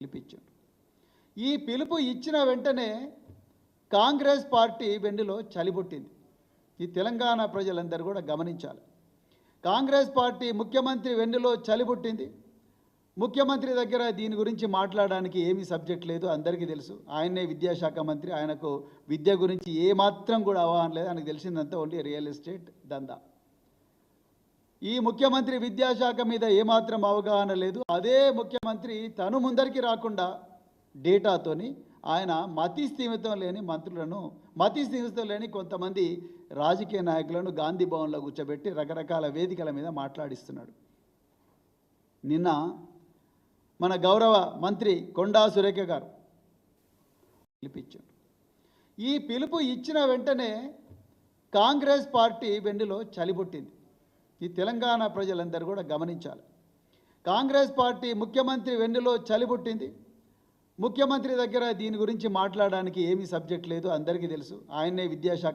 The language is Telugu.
పిలిపించాడు. ఈ పిలుపు ఇచ్చిన వెంటనే కాంగ్రెస్ పార్టీ వెన్నులో చలిపుట్టింది ఈ తెలంగాణ ప్రజలందరూ కూడా గమనించాలి. కాంగ్రెస్ పార్టీ ముఖ్యమంత్రి వెన్నులో చలిపుట్టింది ముఖ్యమంత్రి దగ్గర దీని గురించి మాట్లాడడానికి ఏమీ సబ్జెక్ట్ లేదు అందరికీ తెలుసు. ఆయనే విద్యాశాఖ మంత్రి ఆయనకు విద్య గురించి ఏమాత్రం కూడా అవగాహన లేదు. ఆయనకు తెలిసిందంతా ఓన్లీ రియల్ ఎస్టేట్ దందా. ఈ ముఖ్యమంత్రి విద్యాశాఖ మీద ఏమాత్రం అవగాహన లేదు. అదే ముఖ్యమంత్రి తను ముందరికి రాకుండా డేటాతోని ఆయన మతి స్థిమితం లేని మంత్రులను మతి స్థిమితం లేని కొంతమంది రాజకీయ నాయకులను గాంధీ భవన్లో కూర్చోబెట్టి రకరకాల వేదికల మీద మాట్లాడిస్తున్నాడు. నిన్న మన గౌరవ మంత్రి కొండా సురేఖ గారు పిలిపించారు. ఈ పిలుపు ఇచ్చిన వెంటనే కాంగ్రెస్ పార్టీ వెండిలో చలిబుట్టింది. ఈ తెలంగాణ ప్రజలందరూ కూడా గమనించాలి. కాంగ్రెస్ పార్టీ ముఖ్యమంత్రి వెన్నులో చలిబుట్టింది ముఖ్యమంత్రి దగ్గర దీని గురించి మాట్లాడడానికి ఏమీ సబ్జెక్ట్ లేదు అందరికీ తెలుసు. ఆయనే విద్యాశాఖ